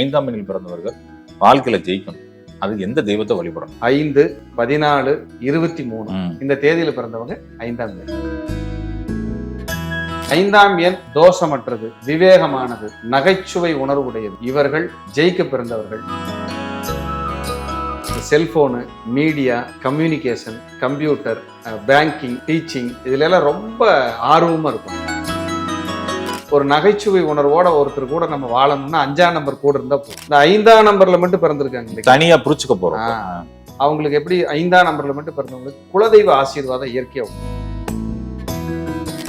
ஐந்தாம் எண்ணில் பிறந்தவர்கள் வாழ்க்கையில ஜெயிக்கணும். அதுக்கு எந்த தெய்வத்தை வழிபடணும்? ஐந்து பதினாலு இருபத்தி மூணு. இந்த தேதியில பிறந்தவங்க ஐந்தாம் எண் ஐந்தாம் எண் தோஷமற்றது விவேகமானது நகைச்சுவை உணர்வுடையது. இவர்கள் ஜெயிக்க பிறந்தவர்கள். Cellphone media communication computer banking teaching இதுல எல்லாம் ரொம்ப ஆர்வமா இருக்கும் ஒரு நகைச்சுவை உணர்வோட ஒருத்தர் கூட நம்ம வாழணும்னா அஞ்சாம் நம்பர் கூட இருந்தா போதும் இந்த ஐந்தாம் நம்பர்ல மட்டும் பிறந்திருக்காங்க? தனியா புரிச்சுக்க போறோம். அவங்களுக்கு எப்படி ஐந்தாம் நம்பர்ல மட்டும் பிறந்தவங்களுக்கு குலதெய்வ ஆசீர்வாதம் இயற்கையா உண்டு.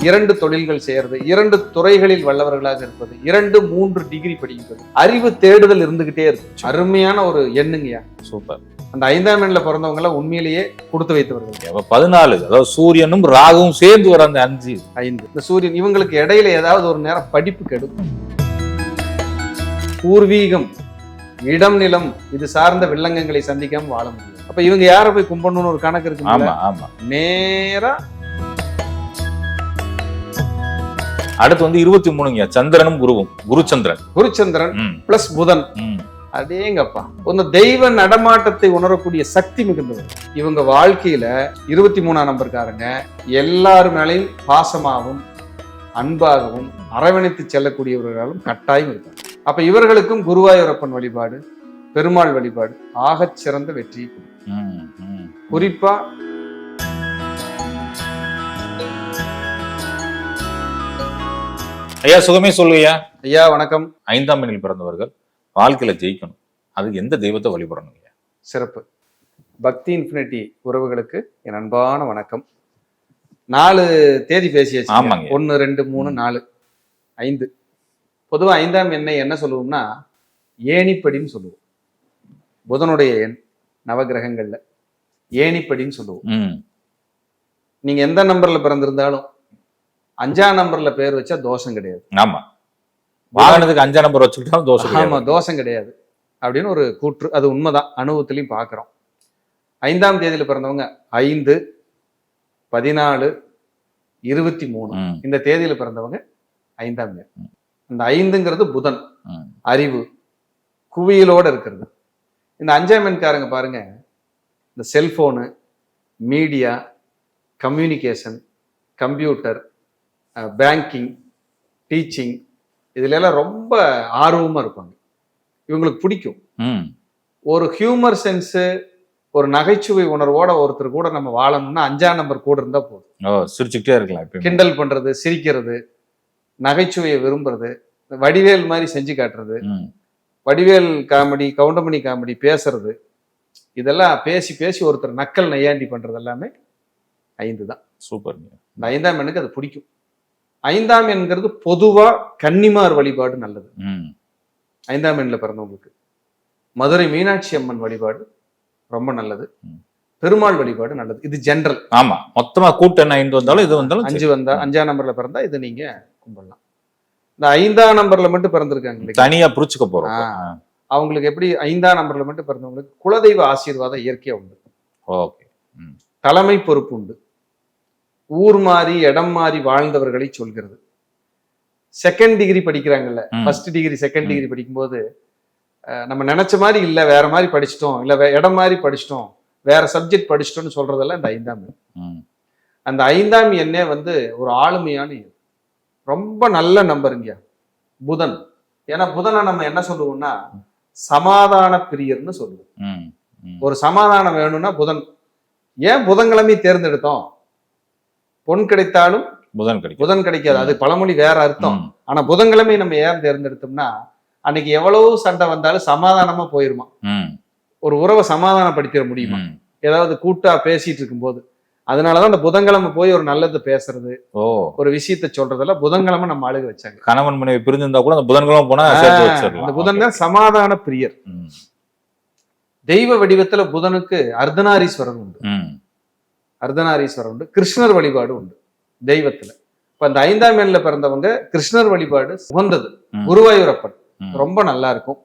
இரண்டு தொழில்கள் செய்யறது இரண்டு துறைகளில் வல்லவர்களாக இருப்பது இரண்டு மூன்று டிகிரி படிப்பது அறிவு தேடுதல் இருந்துகிட்டே இருக்கு அருமையான ஒரு எண்ணுங்கய்யா சூப்பர் அந்த ஐந்தாம் எண்ணில் பிறந்தவங்க எல்லாம் உண்மையிலேயே கொடுத்து வைத்தவர்கள். அப்ப பதினாலு அதாவது சூரியனும் ராகுவும் சேர்ந்து வர அந்த அஞ்சு. ஐந்து. இந்த சூரியன் இவங்களுக்கு இடையில ஏதாவது ஒரு நேரம் படிப்பு கெடும். பூர்வீகம் இடம் நிலம் இது சார்ந்த வில்லங்கங்களை சந்திக்காம வாழ முடியும் அப்ப இவங்க யாரை போய் கும்பிடணும்னு ஒரு கணக்கு இருக்கு ஆமா ஆமா. நேரா அடுத்து வந்து இருபத்தி மூணுங்க சந்திரனும் குருவும். குருச்சந்திரன். குருச்சந்திரன் பிளஸ் புதன். அதேங்கப்பா இந்த தெய்வ நடமாட்டத்தை உணரக்கூடிய சக்தி மிகுந்தவர். இவங்க வாழ்க்கையில இருபத்தி மூணாம் நம்பர்காரங்க. எல்லார் மேலையும் பாசமாகவும் அன்பாகவும் அரவணைத்து செல்லக்கூடியவர்களும் கட்டாயம் இருக்காங்க. அப்ப இவர்களுக்கும் குருவாயூரப்பன் வழிபாடு பெருமாள் வழிபாடு ஆகச் சிறந்த வெற்றி. குறிப்பா ஐயா சுகமே சொல்லுயா ஐயா வணக்கம். ஐந்தாம் எண்ணில் பிறந்தவர்கள். வாழ்க்கையில ஜெயிக்கணும். அதுக்கு எந்த தெய்வத்தை வழிபடணும் ஐயா சிறப்பு. பக்தி இன்ஃபினிட்டி உறவுகளுக்கு என் அன்பான வணக்கம். நாலு தேதி பேசியாச்சு. ஆமாங்க. ஒன்று ரெண்டு மூணு நாலு. ஐந்து. பொதுவா ஐந்தாம் எண்ணை என்ன சொல்லுவோம்னா ஏணிப்படின்னு சொல்லுவோம். புதனுடைய எண் நவகிரகங்கள்ல ஏணிப்படின்னு சொல்லுவோம். ம், நீங்க எந்த நம்பர்ல பிறந்திருந்தாலும் அஞ்சாம் நம்பர்ல பேர் வச்சா தோஷம் கிடையாது. ஆமா. வாகனத்துக்கு அஞ்சாம் நம்பர் வச்சுக்கிட்டாலும் தோசை ஆமா. தோஷம் கிடையாது. அப்படின்னு ஒரு கூற்று. அது உண்மைதான். அனுபவத்திலையும் பார்க்குறோம். ஐந்தாம் தேதியில பிறந்தவங்க ஐந்து பதினாலு இருபத்தி மூணு. இந்த தேதியில பிறந்தவங்க ஐந்தாம் எண் அந்த ஐந்துங்கிறது புதன். அறிவு. குவியலோட இருக்கிறது. இந்த அஞ்சாம் எண்காரங்க பாருங்க. இந்த cellphone media communication computer banking teaching இதுல எல்லாம் ரொம்ப ஆர்வமா இருப்பாங்க. இவங்களுக்கு பிடிக்கும். ஒரு ஹியூமர் சென்ஸு ஒரு நகைச்சுவை உணர்வோட ஒருத்தர் கூட நம்ம வாழணும்னா அஞ்சாம் நம்பர் கூட இருந்தா போதும். சிரிச்சுக்கிட்டே இருக்கலாம். கிண்டல் பண்றது சிரிக்கிறது நகைச்சுவையை விரும்புறது வடிவேல் மாதிரி செஞ்சு காட்டுறது வடிவேல் காமெடி கவுண்டமணி காமெடி பேசுறது இதெல்லாம் பேசி பேசி ஒருத்தர் நக்கல் நையாண்டி பண்றது எல்லாமே ஐந்து தான். சூப்பர்ங்க. இந்த ஐந்தாம் எண்ணுக்கு அது பிடிக்கும். ஐந்தாம் எண்கிறது பொதுவா கன்னிமார் வழிபாடு நல்லது. ஐந்தாம் எண்ணில் பிறந்தவங்களுக்கு. மதுரை மீனாட்சி அம்மன் வழிபாடு ரொம்ப நல்லது. பெருமாள் வழிபாடு நல்லது. இது ஜென்ரல் ஆமா. மொத்தமா கூட்டு என்ன ஐந்து வந்தாலும் இது வந்தாலும் அஞ்சு. வந்தா அஞ்சாம் நம்பர்ல பிறந்தா இது நீங்க கும்பிடலாம். இந்த ஐந்தாம் நம்பர்ல மட்டும் பிறந்திருக்காங்க? தனியா புரிச்சுக்க போறோம். அவங்களுக்கு எப்படி ஐந்தாம் நம்பர்ல மட்டும் பிறந்தவங்களுக்கு குலதெய்வ ஆசீர்வாதம் இயற்கையா உண்டு. ஓகே. தலைமை பொறுப்பு உண்டு. ஊர் மாறி இடம் மாறி வாழ்ந்தவர்களை சொல்கிறது. Second degree படிக்கிறாங்கல்ல. First degree second. Degree படிக்கும்போது நம்ம நினைச்ச மாதிரி இல்ல வேற மாதிரி படிச்சிட்டோம் இல்ல இடம் மாதிரி படிச்சிட்டோம் வேற சப்ஜெக்ட் படிச்சிட்டோம்னு சொல்றதெல்லாம் இந்த ஐந்தாம் அந்த ஐந்தாம் எண்ணே வந்து ஒரு ஆளுமையான எண் ரொம்ப நல்ல நம்பருங்க. புதன். ஏன்னா புதனை நம்ம என்ன சொல்லுவோம்னா சமாதான பிரியர்னு சொல்லுவோம். ஒரு சமாதானம் வேணும்னா புதன். ஏன் புதன்கிழமை தேர்ந்தெடுத்தோம்? பொன் கிடைத்தாலும் புதன் கிடைக்கும். புதன் கிடைக்காது. அது பழமொழி வேற அர்த்தம். ஆனா புதன்கிழமை நம்ம ஏன் தேர்ந்தெடுத்தோம்னா அன்னைக்கு எவ்வளவு சண்டை வந்தாலும் சமாதானமா போயிருமா? ஒரு உறவை சமாதானப்படுத்திட முடியுமா. ஏதாவது கூட்டா பேசிட்டு இருக்கும்போது. அதனாலதான் அந்த புதன்கிழமை போய் ஒரு நல்லது பேசுறது ஓ. ஒரு விஷயத்த சொல்றதெல்லாம் புதன்கிழமை நம்ம ஆளுக வச்சாங்க. கணவன் மனைவி பிரிஞ்சிருந்தா கூட அந்த புதன்கிழமை போனா அந்த புதன் தான் சமாதான பிரியர். தெய்வ வடிவத்துல புதனுக்கு அர்த்தநாரீஸ்வரன் உண்டு. அர்த்தநாரீஸ்வரர் உண்டு கிருஷ்ணர் வழிபாடு உண்டு தெய்வத்துல. இப்ப அந்த ஐந்தாம் எண்ணில பிறந்தவங்க கிருஷ்ணர் வழிபாடு உகந்தது. குருவாயூரப்பன். ரொம்ப நல்லா இருக்கும்.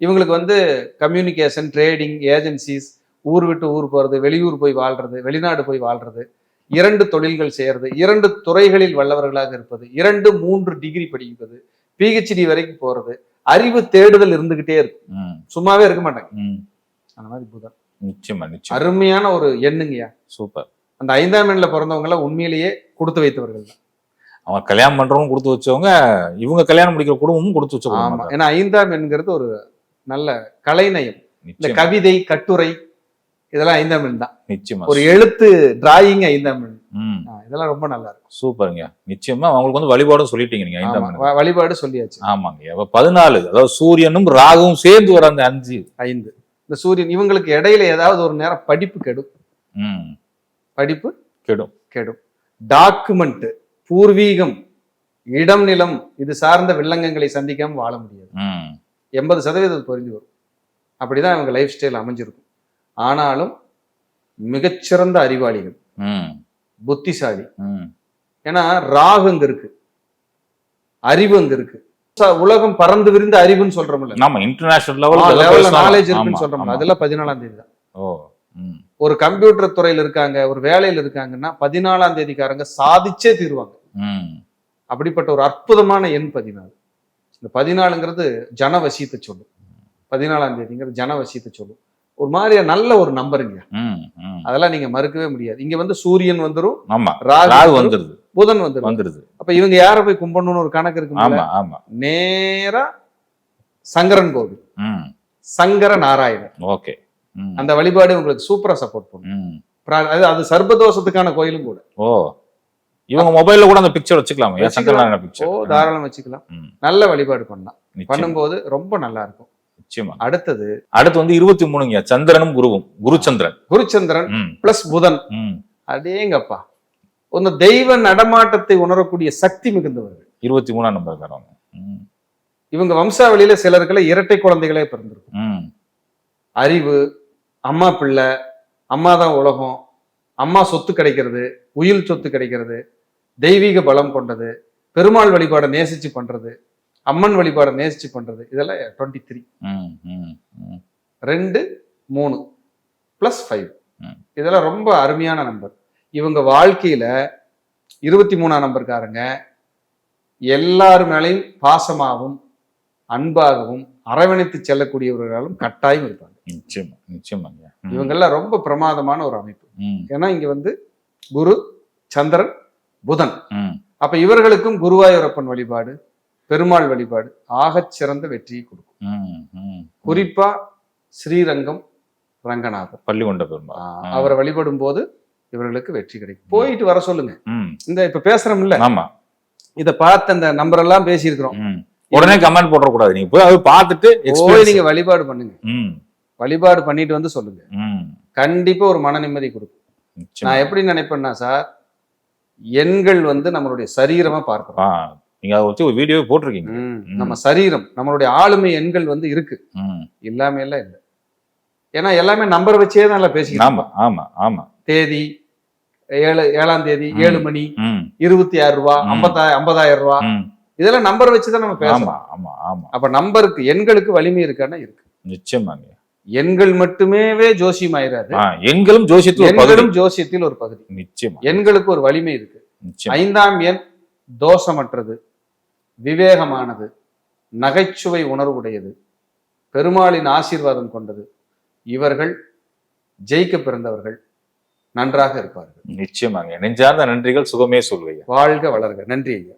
இவங்களுக்கு வந்து கம்யூனிகேஷன் ட்ரேடிங் ஏஜென்சிஸ் ஊர் விட்டு ஊர் போறது வெளியூர் போய் வாழ்றது வெளிநாடு போய் வாழ்றது இரண்டு தொழில்கள் செய்யறது இரண்டு துறைகளில் வல்லவர்களாக இருப்பது இரண்டு மூன்று டிகிரி படிப்பது பிஹெச்டி வரைக்கும் போறது அறிவு தேடுதல் இருந்துகிட்டே இருக்கும். சும்மாவே இருக்க மாட்டாங்க. அந்த மாதிரி புதன் நிச்சயமா நிச்சயம். அருமையான ஒரு எண்ணுங்கய்யா. சூப்பர். அந்த ஐந்தாம் எண்ணில் பிறந்தவங்க எல்லாம் உண்மையிலேயே கொடுத்து வைத்தவர்கள் தான். அவன் கல்யாணம் பண்றவங்க கொடுத்து வச்சவங்க இவங்க கல்யாணம் முடிக்கிற குடும்பமும் கொடுத்து வச்ச குடும்பம் ஆமா. ஏன்னா ஐந்தாம் எண்ங்கிறது ஒரு நல்ல கலைநயம். இந்த கவிதை கட்டுரை இதெல்லாம் ஐந்தாம் எண் தான். நிச்சயமா. ஒரு எழுத்து டிராயிங் ஐந்தாம் எண். இதெல்லாம் ரொம்ப நல்லா இருக்கும். சூப்பருங்க. நிச்சயமா அவங்களுக்கு வந்து வழிபாடும் சொல்லிட்டீங்க நீங்க ஐந்தாம் வழிபாடு சொல்லியாச்சு. ஆமாங்க. அப்ப பதினாலு அதாவது சூரியனும் ராகுவும் சேர்ந்து வர அந்த அஞ்சு. ஐந்து. இந்த சூரியன் இவங்களுக்கு இடையில ஏதாவது ஒரு நேரம் படிப்பு கெடும். படிப்பு கெடும். கெடும். டாக்குமெண்ட் பூர்வீகம் இடம் நிலம் இது சார்ந்த வில்லங்கங்களை சந்திக்காம வாழ முடியாது. எண்பது சதவீதம் புரிஞ்சு வரும் அப்படிதான் இவங்க லைஃப் ஸ்டைல் அமைஞ்சிருக்கும். ஆனாலும் மிகச்சிறந்த அறிவாளிகள். புத்திசாலி. ஏன்னா ராகு அங்க இருக்கு. அறிவு அங்க இருக்கு. உலகம் பறந்து விரிந்த அறிவுன்னு சொல்றோம்ல. ஆமா இன்டர்நேஷனல் லெவல்ல லெவல் நாலேஜ் இருக்குன்னு சொல்றோம்ல. அதெல்லாம் பதினாலாம் தேதி தான். ஓ. ஒரு கம்ப்யூட்டர் துறையில இருக்காங்க ஒரு வேலையில இருக்காங்கன்னா பதினாலாம் தேதிக்காரங்க சாதிச்சே தீருவாங்க. அப்படிப்பட்ட ஒரு அற்புதமான எண் பதினாலு. இந்த பதினாலுங்கிறது ஜனவசியத்தை சொல்லும். பதினாலாம் தேதிங்கிறது ஜனவசியத்தை சொல்லும். ஒரு மாதிரியா நல்ல ஒரு நம்பருங்க. அதெல்லாம் நீங்க மறுக்கவே முடியாது. இங்க வந்து சூரியன் வந்துரும் ஆமா. ராகு வந்துருது. புதன் வந்துரும். வந்துருது. அப்ப இவங்க யார போய் கும்பிடணும்னு ஒரு கணக்கு இருக்கு ஆமா ஆமா. நேரா சங்கரன் கோவில். சங்கர நாராயணர் ஓகே. அந்த வழிபாடு உங்களுக்கு சூப்பரா சப்போர்ட் பண்ணும். அது அது சர்பதோஷத்துக்கான கோயிலும் கூட. ஓ. இவங்க மொபைல்ல கூட அந்த பிக்சர் வச்சுக்கலாமா ஓ தாராளம் வச்சுக்கலாம். நல்ல வழிபாடு பண்ணலாம். பண்ணும்போது ரொம்ப நல்லா இருக்கும். நிச்சயமா. அடுத்தது அடுத்து வந்து இருபத்தி மூணுங்க சந்திரனும் குருவும் குருச்சந்திரன். குருச்சந்திரன் பிளஸ் புதன். ம். அடேங்கப்பா. ஒரு தெய்வ நடமாட்டத்தை உணரக்கூடிய சக்தி மிகுந்தவர்கள். இருபத்தி மூணாம் நம்பர் காரவங்க இவங்க வம்சாவளியில சிலருக்குள்ள இரட்டை குழந்தைகளே பிறந்திருக்கும். அறிவு அம்மா பிள்ளை அம்மா தான் உலகம் அம்மா சொத்து கிடைக்கிறது உயில் சொத்து கிடைக்கிறது தெய்வீக பலம் கொண்டது பெருமாள் வழிபாடை நேசிச்சு பண்றது அம்மன் வழிபாடை நேசிச்சு பண்றது இதெல்லாம் டுவெண்ட்டி த்ரீ ரெண்டு மூணு ப்ளஸ் ஃபைவ். இதெல்லாம் ரொம்ப அருமையான நம்பர் இவங்க வாழ்க்கையில இருபத்தி மூணாம் நம்பர்காரங்க எல்லார் மேலையும் பாசமாகவும் அன்பாகவும் அரவணைத்து செல்லக்கூடியவர்களாலும் கட்டாயம் இருப்பாங்க. நிச்சயமா நிச்சயமாங்க. இவங்கெல்லாம் ரொம்ப பிரமாதமான ஒரு அமைப்பு. ஏன்னா இங்க வந்து குரு சந்திரன் புதன். அப்ப இவர்களுக்கும் குருவாயூரப்பன் வழிபாடு பெருமாள் வழிபாடு ஆகச் சிறந்த வெற்றியை கொடுக்கும். குறிப்பா ஸ்ரீரங்கம் ரங்கநாதர். பள்ளி கொண்ட பெருமாள் அவரை வழிபடும் போது இவர்களுக்கு வெற்றி கிடைக்கும். போயிட்டு வர சொல்லுங்க. இந்த இப்ப பேசுறோம்ல? ஆமா. இத பார்த்து அந்த நம்பர் எல்லாம் பேசியிருக்கிறோம் உடனே கமெண்ட் போட கூடாது நீங்க போய் அதை பார்த்துட்டு நீங்க வழிபாடு பண்ணுங்க. வழிபாடு பண்ணிட்டு வந்து சொல்லுங்க. கண்டிப்பா ஒரு மன நிம்மதி கொடுக்கும். நான் எப்படி நினைப்பேன்னா சார் எண்கள் வந்து நம்மளுடைய சரீரமா பார்க்கிறோம். நீங்க அதை வச்சு ஒரு வீடியோ போட்டிருக்கீங்க. நம்ம சரீரம் நம்மளுடைய ஆளுமை எண்கள் வந்து இருக்கு. இல்லாம எல்லாம் இல்லை ஏன்னா எல்லாமே நம்பர் வச்சே தான் எல்லாம் பேசிக்கலாம் ஆமா ஆமா ஆமா. தேதி ஏழு ஏழாம் தேதி. ஏழு மணி இருபத்தி ஆறு ரூபா. ஐம்பதாயிரம் ஐம்பதாயிரம் ரூபா. இதெல்லாம் நம்பர் வச்சுதான் நம்ம பேசலாம் ஆமா ஆமா ஆமா. அப்ப நம்பருக்கு எண்களுக்கு வலிமை இருக்கான்னா இருக்கு. நிச்சயமாங்க எண்கள் மட்டுமேவே ஜோசியம் ஆயிராது. எண்களும் ஜோசியத்தில் எண்களும் ஜோசியத்தில் ஒரு பகுதி. நிச்சயமா. எண்களுக்கு ஒரு வலிமை இருக்கு. ஐந்தாம் எண் தோஷமற்றது விவேகமானது நகைச்சுவை உணர்வுடையது பெருமாளின் ஆசீர்வாதம் கொண்டது. இவர்கள் ஜெயிக்க பிறந்தவர்கள் நன்றாக இருப்பார்கள். நிச்சயமாங்க நெஞ்சார்ந்த நன்றிகள் சுகமே சொல்வையா வாழ்க வளர்க. நன்றி ஐயா.